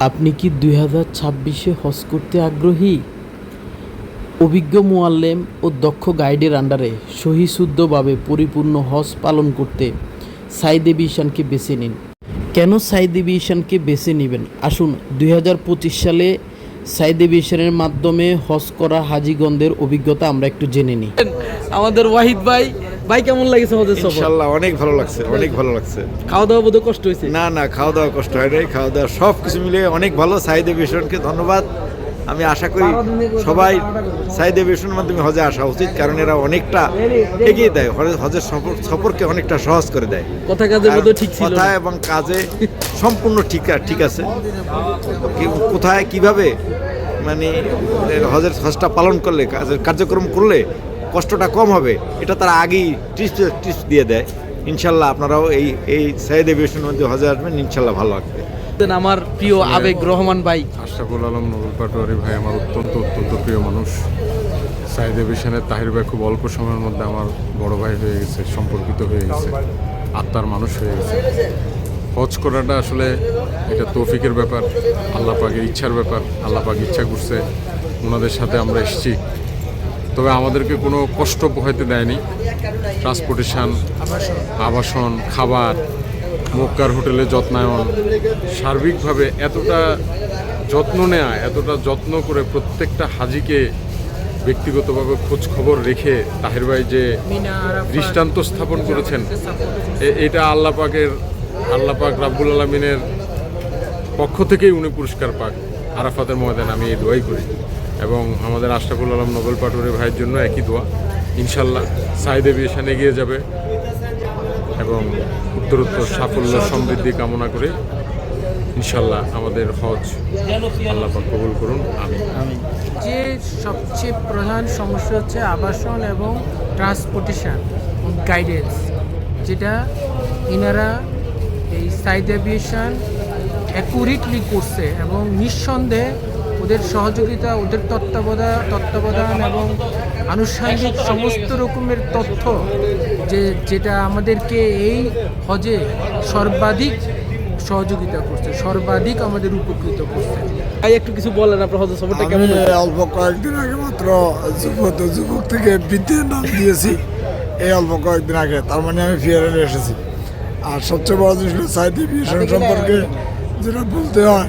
আপনি কি দুই হাজার ছাব্বিশে হজ করতে আগ্রহী? অভিজ্ঞ মোয়াল্লেম ও দক্ষ গাইডের আন্ডারে সহিশুদ্ধভাবে পরিপূর্ণ হজ পালন করতে সাই দেবী ঈশানকে বেছে নিন। কেন সাই দেবী ঈশানকে বেছে নেবেন? আসুন দুই হাজার পঁচিশ সালে সাইদ এবি ঈশানের মাধ্যমে হজ করা হাজিগণদের অভিজ্ঞতা আমরা একটু জেনে নিই। আমাদের ওয়াহিদ ভাই ভাই কেমন লাগছে হজের সফর? ইনশাল্লাহ অনেক ভালো লাগছে অনেক ভালো লাগছে। খাওয়া দাওয়া বোধহয় কষ্ট হয়েছে? না না খাওয়া দাওয়া কষ্ট হয় নাই খাওয়া দাওয়া সব কিছু মিলে অনেক ভালো। সাইদে ভীষণকে ধন্যবাদ। আমি আশা করি সবাই সাইদে ভীষণের মাধ্যমে হজে আসা উচিত কারণ এরা অনেকটা এগিয়ে দেয় হজে- হজের সফর সফরকে অনেকটা সহজ করে দেয়। কথা কাজে আর ঠিক ছিল কথা এবং কাজে সম্পূর্ণ ঠিক ঠিক আছে। কোথায় কীভাবে মানে হজের হজটা পালন করলে কাজের কার্যক্রম করলে কষ্টটা কম হবে এটা তারা আগেই টিপস টিপস দিয়ে দেয়। ইনশাল্লাহ আপনারাও এই এই সাইদ এভিয়েশনের মধ্যে হজে আসবেন ইনশাল্লাহ ভালো লাগবে। দেন আমার প্রিয় আবেগ রহমান ভাই। আশরাফুল আলম নবুল পাটোয়ারি ভাই আমার অত্যন্ত অত্যন্ত প্রিয় মানুষ। সাইদ এভিশনের তাহির ভাই খুব অল্প সময়ের মধ্যে আমার বড় ভাই হয়ে গেছে সম্পর্কিত হয়ে গেছে আত্মার মানুষ হয়ে গেছে। হজ করাটা আসলে এটা তৌফিকের ব্যাপার আল্লাহ পাকের ইচ্ছার ব্যাপার আল্লাহ পাক ইচ্ছা করছে ওনাদের সাথে আমরা এসেছি। তবে আমাদেরকে কোনো কষ্ট পোহাইতে দেয়নি। ট্রান্সপোর্টেশন আবাসন খাবার মক্কার হোটেলে যত্নায়ন সার্বিকভাবে এতটা যত্ন নেওয়া এতটা যত্ন করে প্রত্যেকটা হাজিকে ব্যক্তিগতভাবে খোঁজ খবর রেখে তাহের ভাই যে দৃষ্টান্ত স্থাপন করেছেন এটা আল্লাহ পাকের আল্লাহ পাক রাব্বুল আলমিনের পক্ষ থেকেই উনি পুরস্কার পাক আরাফাতের ময়দান আমি এই দোয়াই করি। এবং আমাদের আশরাফুল আলম নোবেল পাটোয়ারি ভাইয়ের জন্য একই দোয়া। ইনশাল্লাহ সাইদ এভিয়েশন এগিয়ে যাবে এবং উত্তরোত্তর সাফল্য সমৃদ্ধি কামনা করে ইনশাল্লাহ আমাদের হজ আল্লাহ পাক কবুল করুন। আমি যে সবচেয়ে প্রধান সমস্যা হচ্ছে আবাসন এবং ট্রান্সপোর্টেশন গাইডেন্স যেটা ইনারা এই সাইড অ্যাভিয়েশন অ্যাকুরেটলি করছে এবং নিঃসন্দেহে ওদের সহযোগিতা ওদের তত্ত্বাবধান তত্ত্বাবধান এবং আনুষঙ্গিক সমস্ত রকমের তথ্য যে যেটা আমাদেরকে এই হজে সর্বাধিক সহযোগিতা করছে সর্বাধিক আমাদের উপকৃত করছে। ভাই একটু কিছু বলেন আপনার হজের সফরটা আমি কেমন? অল্প কয়েকদিন আগে মাত্র যুবক যুবক থেকে বৃদ্ধের নাম দিয়েছি। এই অল্প কয়েকদিন আগে তার মানে আমি ফিয়ারে এসেছি। আর সবচেয়ে বড় জিনিস হলো সাইড এভিয়েশন সম্পর্কে যেটা বলতে হয়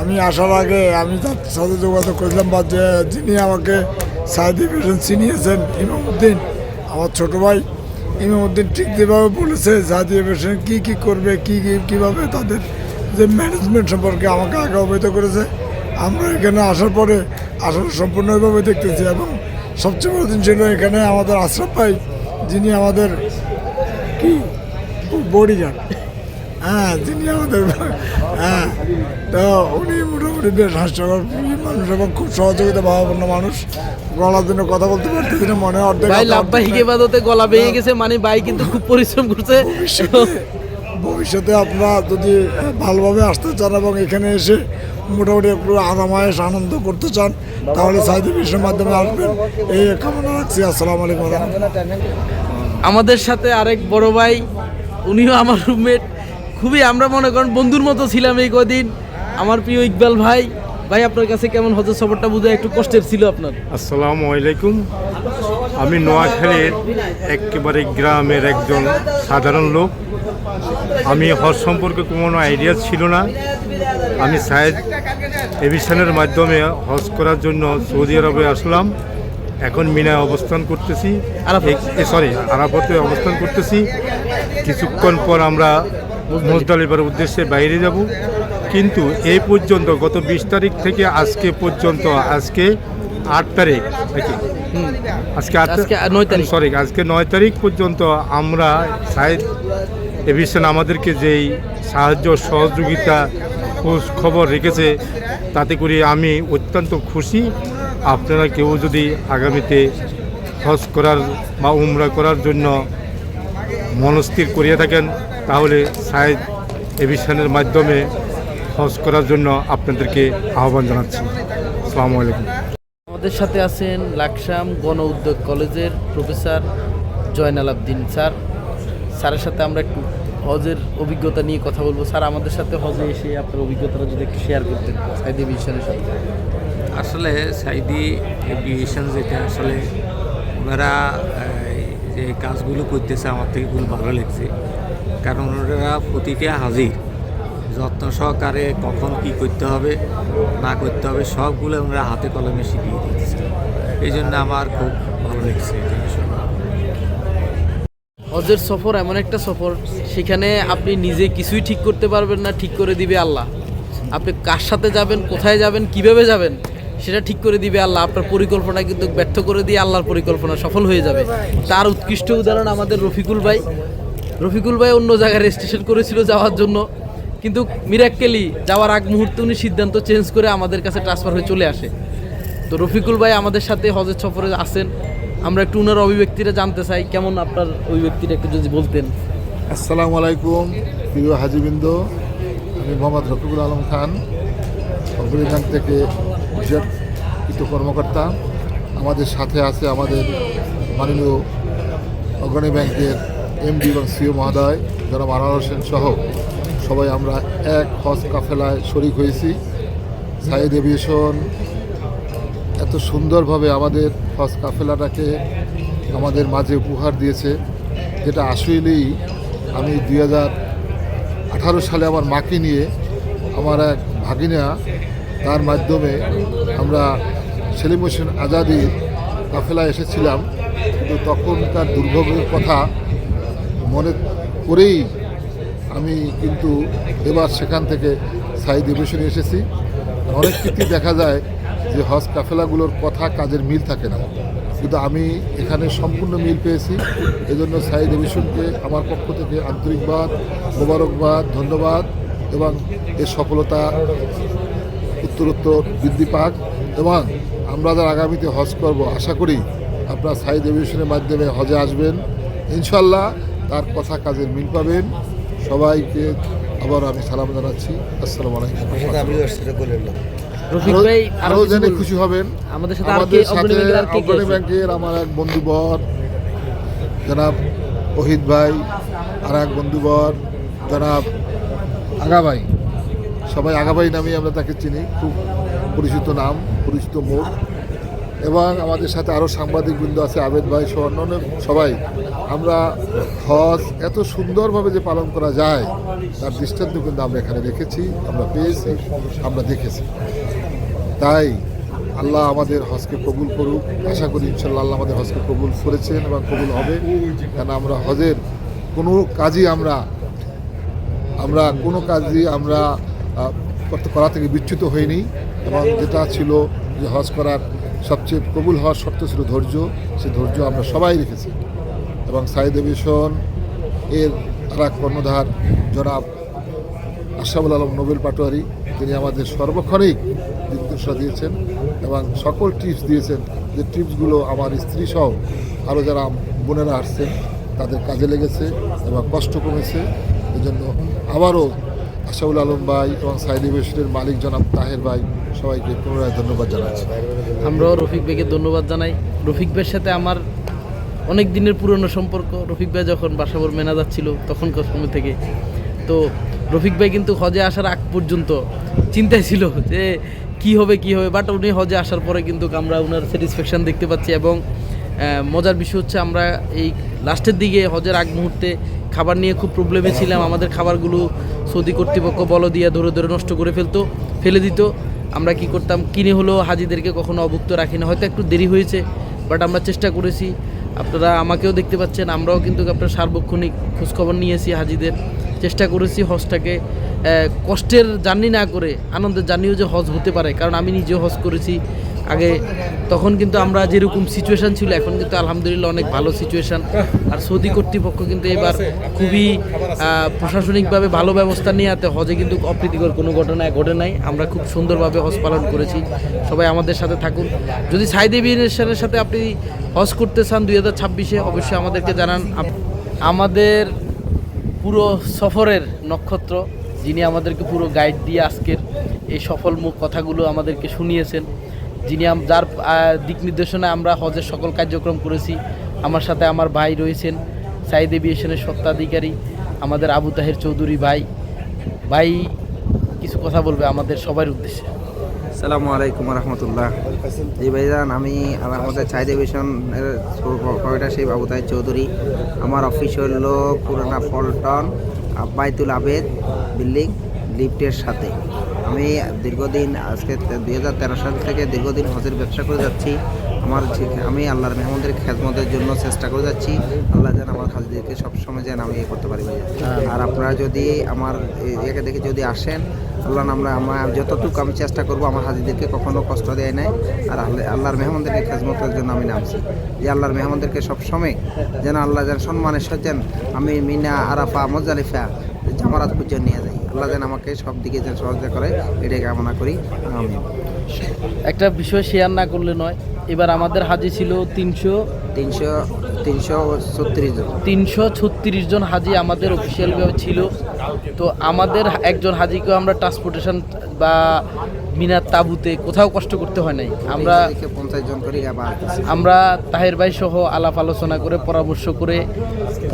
আমি আসার আগে আমি তার সাথে যোগাযোগ করেছিলাম বা যে যিনি আমাকে সাইড এভিয়েশন চিনিয়েছেন ইমামুদ্দিন আমার ছোট ভাই। ইমামুদ্দিন ঠিক যেভাবে বলেছে সাইড এভিয়েশন কী কী করবে কী কী কীভাবে তাদের যে ম্যানেজমেন্ট সম্পর্কে আমাকে আগে অবহিত করেছে। আমরা এখানে আসার পরে আসলে সম্পূর্ণভাবে দেখতেছি এবং সবচেয়ে বড় জিনিস হলো এখানে আমাদের আশরাফ ভাই যিনি আমাদের কি? বডিগার্ড হ্যাঁ যিনি আমাদের হ্যাঁ তো উনি মোটামুটি বেশ হাস্যকর মানুষ এবং খুব সহযোগিতা ভাবাপন্ন মানুষ। গলার জন্য কথা বলতে পারতেছি না মনে অর্ধেক ভাই কথা লাভবাই অর্ধেক- গলা ভেঙে গেছে মানে ভাই কিন্তু খুব পরিশ্রম করছে। ভবিষ্যতে আপনারা যদি ভালোভাবে আসতে চান এবং এখানে এসে মোটামুটি একটু আরামায়েশ আনন্দ করতে চান তাহলে সাইদ বিশ্বের মাধ্যমে আসবেন। এই কামনা রাখছি আসসালামু আলাইকুম। আমাদের সাথে আরেক বড় ভাই উনিও আমার রুমমেট খুবই আমরা মনে করেন বন্ধুর মতো ছিলাম এই কদিন। আমার প্রিয় ইকবাল ভাই ভাই আপনার কাছে কেমন হজের সফরটা বুঝে একটু কষ্টের ছিল আপনার? আসসালামু আলাইকুম। আমি নোয়াখালীর একেবারে গ্রামের একজন সাধারণ লোক। আমি হজ সম্পর্কে কোনো আইডিয়া ছিল না। আমি সায়েদ এভিশনের মাধ্যমে হজ করার জন্য সৌদি আরবে আসলাম। এখন মিনায় অবস্থান করতেছি। সরি আরাফতে অবস্থান করতেছি। কিছুক্ষণ পর আমরা মুজদালিফার উদ্দেশ্যে বাইরে যাব। কিন্তু এই পর্যন্ত গত বিশ তারিখ থেকে আজকে পর্যন্ত আজকে আট তারিখ নাকি? আজকে আট আজকে নয় তারিখ। সরি আজকে নয় তারিখ পর্যন্ত আমরা সাইড এভিশন আমাদেরকে যেই সাহায্য সহযোগিতা খোঁজ খবর রেখেছে তাতে করে আমি অত্যন্ত খুশি। আপনারা কেউ যদি আগামীতে হজ করার বা উমরা করার জন্য মনস্থির করিয়া থাকেন তাহলে সাইড এভিশনের মাধ্যমে হজ করার জন্য আপনাদেরকে আহ্বান জানাচ্ছি। আসসালামু আলাইকুম। আমাদের সাথে আছেন লাকসাম গণ উদ্যোগ কলেজের প্রফেসর জয়নাল আবদিন স্যার। স্যারের সাথে আমরা একটু হজের অভিজ্ঞতা নিয়ে কথা বলব। স্যার আমাদের সাথে হজে এসে আপনার অভিজ্ঞতাটা যদি একটু শেয়ার করতেন সাইদ এভিয়েশনের সাথে। আসলে সাইদি এভিয়েশন যেটা আসলে ওনারা যে কাজগুলো করতেছে, আমার থেকে খুব ভালো লাগছে। কারণ ওনারা প্রতিটা হাজির। যত্ন সহকারে কখন কি করতে হবে, না করতে হবে, সবগুলো ওনারা হাতে কলমে শিখিয়ে দিচ্ছে এই জন্য আমার খুব ভালো লাগছে হজের সফর এমন একটা সফর, সেখানে আপনি নিজে কিছুই ঠিক করতে পারবেন না, ঠিক করে দিবে আল্লাহ। আপনি কার সাথে যাবেন, কোথায় যাবেন, কীভাবে যাবেন? সেটা ঠিক করে দিবে আল্লাহ, আপনার পরিকল্পনা কিন্তু ব্যর্থ করে দিয়ে আল্লাহর পরিকল্পনা সফল হয়ে যাবে। তার উৎকৃষ্ট উদাহরণ আমাদের রফিকুল ভাই। রফিকুল ভাই অন্য জায়গায় রেজিস্ট্রেশন করেছিল যাওয়ার জন্য। কিন্তু মিরাক্কেলি যাওয়ার আগ মুহূর্তে উনি সিদ্ধান্ত চেঞ্জ করে আমাদের কাছে ট্রান্সফার হয়ে চলে আসে। তো রফিকুল ভাই আমাদের সাথে হজের সফরে আসেন আমরা একটু ওনার অভিব্যক্তিটা জানতে চাই। কেমন আপনার অভিব্যক্তিটা একটু যদি বলতেন? আসসালামু আলাইকুম, প্রিয় হাজিবৃন্দ। আমি মোহাম্মদ রফিকুল আলম খান থেকে বিশেষকৃত কর্মকর্তা, আমাদের সাথে আছে আমাদের মাননীয় অগ্রণী ব্যাংকের এমডি এবং সিও মহোদয়, জনাব আনোয়ার হোসেন সহ সবাই আমরা এক হজ কাফেলায় শরিক হয়েছি। সাইদ এভিয়েশন এত সুন্দরভাবে আমাদের হজ কাফেলাটাকে আমাদের মাঝে উপহার দিয়েছে। যেটা আসলেই আমি দুই হাজার আঠারো সালে আমার মাকে নিয়ে আমার এক ভাগিনা তার মাধ্যমে আমরা সেলিম হোসেন আজাদির কাফেলায় এসেছিলাম। কিন্তু তখনকার দুর্ভোগের কথা মনে করেই আমি কিন্তু এবার সেখান থেকে সাইদ এভিয়েশনে এসেছি। অনেক ক্ষেত্রেই দেখা যায় যে হজ কাফেলাগুলোর কথা কাজের মিল থাকে না। কিন্তু আমি এখানে সম্পূর্ণ মিল পেয়েছি। এজন্য সাইদ এভিয়েশনকে আমার পক্ষ থেকে আন্তরিকবাদ, মোবারকবাদ, ধন্যবাদ এবং এর সফলতা উত্তরোত্তর বৃদ্ধি পাক এবং আমরা যারা আগামীতে হজ করব আশা করি আপনারা সাইদ এভিয়েশনের মাধ্যমে হজে আসবেন। ইনশাল্লাহ তার কথা কাজের মিল পাবেন। সবাইকে আবার আমি সালাম জানাচ্ছি। আসসালামু আলাইকুম রফিক আরো- ভাই জেনে খুশি হবেন। আমাদের সাথে আমাদের অগ্রণী ব্যাংকের আমার এক বন্ধুবর জনাব ওহিদ ভাই আর এক বন্ধুবর জনাব আগাভাই সবাই আগাভাই নামে আমরা তাকে চিনি। খুব পরিচিত নাম, পরিচিত মুখ। এবং আমাদের সাথে আরও সাংবাদিকবৃন্দ আছে, আবেদ ভাই সহ সবাই। আমরা হজ এত সুন্দরভাবে যে পালন করা যায়, তার দৃষ্টান্ত কিন্তু আমরা এখানে রেখেছি, আমরা পেয়েছি, আমরা দেখেছি। তাই আল্লাহ আমাদের হজকে কবুল করুক। আশা করি ইনশাল্লাহ আল্লাহ আমাদের হজকে কবুল করেছেন এবং কবুল হবে। কেন আমরা হজের কোনো কাজই আমরা আমরা কোনো কাজই আমরা করা থেকে বিচ্যুত হয়নি এবং যেটা ছিল যে হজ করার সবচেয়ে কবুল হওয়ার শর্ত ছিল ধৈর্য। সে ধৈর্য আমরা সবাই রেখেছি। এবং সাইদ এভিয়েশন এর এক কর্ণধার জনাব আশরাফুল আলম নোবেল পাটোয়ারি, তিনি আমাদের সর্বক্ষণিক নির্দেশনা দিয়েছেন এবং সকল টিপস দিয়েছেন যে টিপসগুলো আমার স্ত্রী সহ আরও যারা বোনেরা আসছেন, তাদের কাজে লেগেছে এবং কষ্ট কমেছে। এজন্য আবারও আশাউল আলম ভাই এবং সাইড ইউনিভার্সিটির মালিক জনাব তাহের ভাই, সবাইকে পুনরায় ধন্যবাদ জানাচ্ছি। আমরাও রফিক ভাইকে ধন্যবাদ জানাই। রফিক ভাইয়ের সাথে আমার অনেক দিনের পুরনো সম্পর্ক। রফিক ভাই যখন বাসাবর মেনা ছিল তখনকার সময় থেকে। তো রফিক ভাই কিন্তু হজে আসার আগ পর্যন্ত চিন্তায় ছিল যে কি হবে কি হবে। বাট উনি হজে আসার পরে কিন্তু আমরা ওনার স্যাটিসফ্যাকশন দেখতে পাচ্ছি এবং মজার বিষয় হচ্ছে আমরা এই লাস্টের দিকে হজের আগ মুহূর্তে খাবার নিয়ে খুব প্রবলেমে ছিলাম। আমাদের খাবারগুলো সৌদি কর্তৃপক্ষ বল দিয়ে ধরে ধরে নষ্ট করে ফেলতো, ফেলে দিত। আমরা কি করতাম? কিনে হলেও হাজিদেরকে কখনো অভুক্ত রাখি না। হয়তো একটু দেরি হয়েছে বাট আমরা চেষ্টা করেছি। আপনারা আমাকেও দেখতে পাচ্ছেন, আমরাও কিন্তু আপনার সার্বক্ষণিক খোঁজখবর নিয়েছি হাজিদের। চেষ্টা করেছি হজটাকে কষ্টের জার্নি না করে, আনন্দের জার্নিও যে হজ হতে পারে, কারণ আমি নিজেও হজ করেছি। আগে তখন কিন্তু আমরা যেরকম সিচুয়েশন ছিল, এখন কিন্তু আলহামদুলিল্লাহ অনেক ভালো সিচুয়েশন আর সৌদি কর্তৃপক্ষ কিন্তু এবার খুবই প্রশাসনিকভাবে ভালো ব্যবস্থা নিয়ে আতে হজে কিন্তু অপ্রীতিকর কোনো ঘটনা ঘটে নাই। আমরা খুব সুন্দরভাবে হজ পালন করেছি। সবাই আমাদের সাথে থাকুন। যদি সাইদ এভিয়েশনের সাথে আপনি হজ করতে চান দুই হাজার ছাব্বিশে, অবশ্যই আমাদেরকে জানান। আমাদের পুরো সফরের নক্ষত্র, যিনি আমাদেরকে পুরো গাইড দিয়ে আজকের এই সফল মুখ কথাগুলো আমাদেরকে শুনিয়েছেন। যিনি যার দিক নির্দেশনায় আমরা হজের সকল কার্যক্রম করেছি। আমার সাথে আমার ভাই রয়েছেন, সাইদ এভিয়েশনের সত্ত্বাধিকারী আমাদের আবু তাহের চৌধুরী ভাই। ভাই, কিছু কথা বলবে আমাদের সবার উদ্দেশ্যে। সালামু আলাইকুম রহমতুল্লাহ। জি ভাই ভাইজান, আমি আমার আমাদের চাই ডিভিশন কয়টা সেই বাবুতাই চৌধুরী। আমার অফিস হল পুরানা পল্টন আব্বাইতুল আবেদ বিল্ডিং, লিফটের সাথে। আমি দীর্ঘদিন আজকে দুই হাজার তেরো সাল থেকে দীর্ঘদিন হজের ব্যবসা করে যাচ্ছি। আমার আমি আল্লাহর মেহমদের খেদমতের জন্য চেষ্টা করে যাচ্ছি। আল্লাহ যেন আমার হাজিদেরকে সবসময় যেন আমি ইয়ে করতে পারি। আর আপনারা যদি আমার একে দেখে যদি আসেন আল্লাহ আমরা আমার যতটুকু আমি চেষ্টা করব আমার হাজিদেরকে কখনো কষ্ট দেয় নাই। আর আল্লাহ- আল্লাহর মেহমানদেরকে খেজমতের জন্য আমি নামছি। যে আল্লাহর মেহমানদেরকে সবসময় যেন আল্লাহ যেন সম্মানের সাথে আমি মিনা আরাফা মজালিফা জামারাত পর্যন্ত নিয়ে যাই। আল্লাহ যেন আমাকে সব দিকে যেন সহযোগিতা করে এটাই কামনা করি। আমি একটা বিষয় শেয়ার না করলে নয় এবার আমাদের হাজি ছিল তিনশো তিনশো তিনশো ছত্রিশ জন। তিনশো ছত্রিশ জন হাজি আমাদের অফিসিয়ালভাবে ছিল। তো আমাদের একজন হাজিকেও আমরা ট্রান্সপোর্টেশন বা মিনার তাবুতে কোথাও কষ্ট করতে হয় নাই। আমরা পঞ্চাশ জন করে আমরা তাহের ভাই সহ আলাপ আলোচনা করে পরামর্শ করে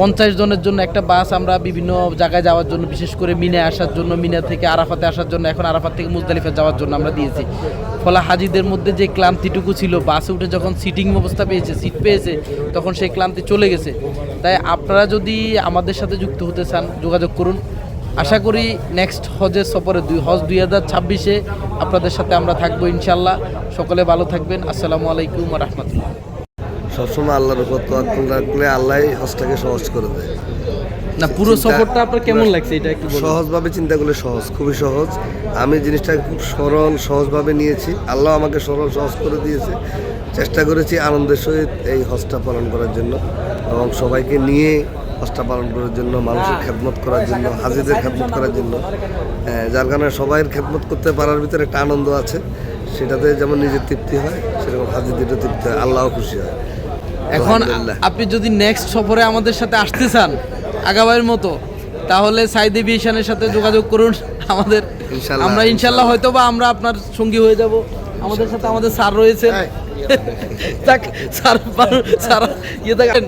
পঞ্চাশ জনের জন্য একটা বাস আমরা বিভিন্ন জায়গায় যাওয়ার জন্য বিশেষ করে মিনে আসার জন্য মিনা থেকে আরাফাতে আসার জন্য এখন আরাফাত থেকে মুজদালিফা যাওয়ার জন্য আমরা দিয়েছি। ফলে হাজিদের মধ্যে যে ক্লান্তিটুকু ছিল বাসে উঠে যখন সিটিং অবস্থা পেয়েছে সিট পেয়েছে তখন সেই ক্লান্তি চলে গেছে। তাই আপনারা যদি আমাদের সাথে যুক্ত হতে চান যোগাযোগ করুন। আশা করি নেক্সট হজের সফরে দুই হজ দুই হাজার ছাব্বিশে আপনাদের সাথে আমরা থাকব ইনশাল্লাহ সকলে ভালো থাকবেন। আসসালামু আলাইকুম রহমতুল্লাহ। সবসময় আল্লাহর উপর তোয়াক্কুল রাখলে আল্লাহ হজটাকে সহজ করে দেয়। না পুরো সফরটা আপনার কেমন লাগছে? এটা একটু সহজভাবে চিন্তা করলে সহজ খুবই সহজ। আমি জিনিসটাকে খুব সরল সহজভাবে নিয়েছি। আল্লাহ আমাকে সরল সহজ করে দিয়েছে। চেষ্টা করেছি আনন্দের সহিত এই হজটা পালন করার জন্য। এবং সবাইকে নিয়ে হজটা পালন করার জন্য মানুষের খেদমত করার জন্য হাজিদের খেদমত করার জন্য যার কারণে সবাইয়ের খেদমত করতে পারার ভিতরে একটা আনন্দ আছে। সেটাতে যেমন নিজের তৃপ্তি হয় সেরকম হাজিদেরও তৃপ্তি হয় আল্লাহও খুশি হয়। এখন। আপনি যদি নেক্সট সফরে আমাদের সাথে আসতে চান আগাবাইয়ের মতো তাহলে সাইদ এভিয়েশনের সাথে যোগাযোগ করুন আমাদের। আমরা ইনশাল্লাহ হয়তো বা আমরা আপনার সঙ্গী হয়ে যাব। আমাদের সাথে আমাদের স্যার রয়েছেন। স্যার স্যার ইয়ে থাকেন।